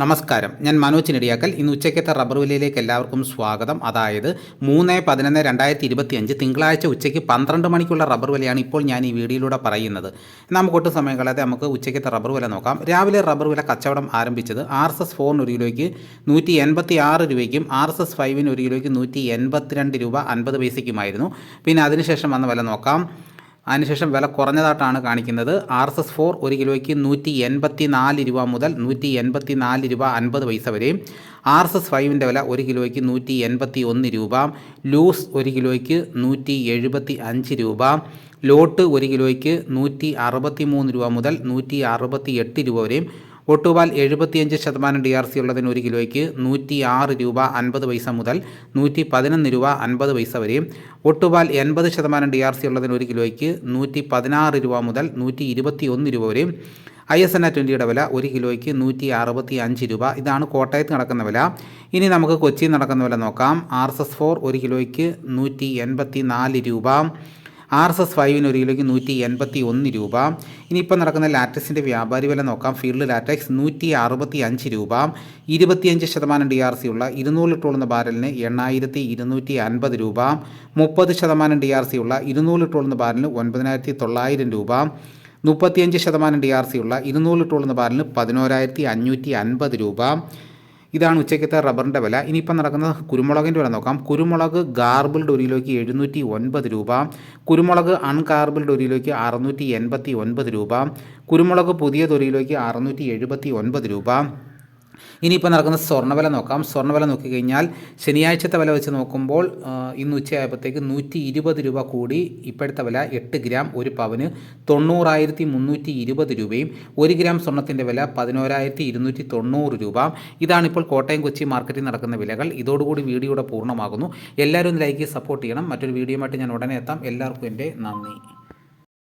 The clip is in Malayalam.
നമസ്കാരം. ഞാൻ മനോജ് നെടിയാക്കൽ. ഇന്ന് ഉച്ചയ്ക്കത്തെ റബ്ബർ വിലയിലേക്ക് എല്ലാവർക്കും സ്വാഗതം. അതായത് മൂന്ന് പതിനൊന്ന് രണ്ടായിരത്തി ഇരുപത്തി അഞ്ച് തിങ്കളാഴ്ച ഉച്ചയ്ക്ക് പന്ത്രണ്ട് മണിക്കുള്ള റബ്ബർ വിലയാണ് ഇപ്പോൾ ഞാൻ ഈ വീഡിയോയിലൂടെ പറയുന്നത്. നമുക്ക് ഒട്ടും സമയം കളയാതെ നമുക്ക് ഉച്ചയ്ക്കത്തെ റബ്ബർ വില നോക്കാം. രാവിലെ റബ്ബർ വില കച്ചവടം ആരംഭിച്ചത് ആർ എസ് എസ് ഫോറിന് ഒരു കിലോയ്ക്ക് നൂറ്റി എൺപത്തി ആറ് രൂപയ്ക്കും ആർ എസ് എസ് ഫൈവിന് ഒരു കിലോയ്ക്ക് നൂറ്റി എൺപത്തിരണ്ട് രൂപ അൻപത് പൈസയ്ക്കുമായിരുന്നു. പിന്നെ അതിനുശേഷം വന്ന വില നോക്കാം. അതിനുശേഷം വില കുറഞ്ഞതായിട്ടാണ് കാണിക്കുന്നത്. ആർ എസ് എസ് ഫോർ ഒരു കിലോയ്ക്ക് നൂറ്റി എൺപത്തി നാല് രൂപ മുതൽ നൂറ്റി എൺപത്തി നാല് രൂപ അൻപത് പൈസ വരെയും ആർ എസ് എസ് ഫൈവിന്റെ വില ഒരു കിലോയ്ക്ക് നൂറ്റി എൺപത്തി ഒന്ന് രൂപ. ലൂസ് ഒരു കിലോയ്ക്ക് നൂറ്റി എഴുപത്തി അഞ്ച് രൂപ. ലോട്ട് ഒരു കിലോയ്ക്ക് നൂറ്റി അറുപത്തി മൂന്ന് രൂപ മുതൽ നൂറ്റി അറുപത്തി എട്ട് രൂപ വരെയും ഒട്ടുപാൽ എഴുപത്തിയഞ്ച് ശതമാനം ഡി ആർ സി ഉള്ളതിന് ഒരു കിലോയ്ക്ക് നൂറ്റി ആറ് രൂപ അൻപത് പൈസ മുതൽ നൂറ്റി പതിനൊന്ന് രൂപ അൻപത് പൈസ വരെയും ഒട്ടുപാൽ എൺപത് ശതമാനം ഡി ആർ സി ഉള്ളതിന് ഒരു കിലോയ്ക്ക് നൂറ്റി പതിനാറ് രൂപ മുതൽ നൂറ്റി ഇരുപത്തി ഒന്ന് രൂപ വരെയും ഐ എസ് എൻ ആ ട്വന്റിയുടെ വില ഒരു കിലോയ്ക്ക് നൂറ്റി അറുപത്തി അഞ്ച് രൂപ. ഇതാണ് കോട്ടയത്ത് നടക്കുന്ന വില. ഇനി നമുക്ക് കൊച്ചിയിൽ നടക്കുന്ന വില നോക്കാം. ആർ എസ് എസ് ഫോർ ഒരു കിലോയ്ക്ക് നൂറ്റി എൺപത്തി നാല് രൂപ. ആർ എസ് എസ് ഫൈവിന് ഒരു കിലോയ്ക്ക് നൂറ്റി എൺപത്തി ഒന്ന് രൂപ. ഇനിയിപ്പോൾ നടക്കുന്ന ലാറ്റക്സിന്റെ വ്യാപാരി വില നോക്കാം. ഫീൽഡ് ലാറ്റക്സ് നൂറ്റി അറുപത്തി അഞ്ച് രൂപ. ഇരുപത്തിയഞ്ച് ശതമാനം ഡി ആർ സി ഉള്ള ഇരുന്നൂറ് ലിറ്ററുള്ള ബാരലിന് എണ്ണായിരത്തി ഇരുന്നൂറ്റി അൻപത് രൂപ. മുപ്പത് ശതമാനം ഡി ആർ സി ഉള്ള ഇരുന്നൂറ് ലിറ്ററുള്ള ബാരലിന് ഒൻപതിനായിരത്തി തൊള്ളായിരം രൂപ. മുപ്പത്തിയഞ്ച് ശതമാനം ഡി ആർ സി ഉള്ള ഇരുന്നൂറ് ലിറ്ററുള്ള ബാരലിന് പതിനോരായിരത്തി അഞ്ഞൂറ്റി അൻപത് രൂപ. ഇതാണ് ഉച്ചയ്ക്കത്തെ റബ്ബറിന്റെ വില. ഇനിയിപ്പം നടക്കുന്ന കുരുമുളകിന്റെ വില. നോക്കാം. കുരുമുളക് ഗാർബിൾഡ് ഒരു കിലോയ്ക്ക് എഴുന്നൂറ്റി ഒൻപത് രൂപ. കുരുമുളക് അൺഗാർബിൾഡ് ഒരു കിലോയ്ക്ക് അറുന്നൂറ്റി എൺപത്തി ഒൻപത് രൂപ. കുരുമുളക് പുതിയത് ഒരു അറുന്നൂറ്റി എഴുപത്തി ഒൻപത് രൂപ. ഇനിയിപ്പോൾ നടക്കുന്ന സ്വർണവില നോക്കാം. സ്വർണവില നോക്കിക്കഴിഞ്ഞാൽ ശനിയാഴ്ചത്തെ വില വെച്ച് നോക്കുമ്പോൾ ഇന്ന് ഉച്ചയായപ്പോഴത്തേക്ക് നൂറ്റി ഇരുപത് രൂപ കൂടി ഇപ്പോഴത്തെ വില എട്ട് ഗ്രാം ഒരു പവന് തൊണ്ണൂറായിരത്തി മുന്നൂറ്റി ഇരുപത് രൂപയും ഒരു ഗ്രാം സ്വർണത്തിന്റെ വില പതിനോരായിരത്തി ഇരുന്നൂറ്റി തൊണ്ണൂറ് രൂപ. ഇതാണിപ്പോൾ കോട്ടയം കൊച്ചി മാർക്കറ്റിൽ നടക്കുന്ന വിലകൾ. ഇതോടുകൂടി വീഡിയോയുടെ പൂർണമാകുന്നു. എല്ലാവരും ലൈക്ക് സപ്പോർട്ട് ചെയ്യണം. മറ്റൊരു വീഡിയോ ആയിട്ട് ഞാൻ ഉടനെ എത്താം. എല്ലാവർക്കും എന്റെ നന്ദി.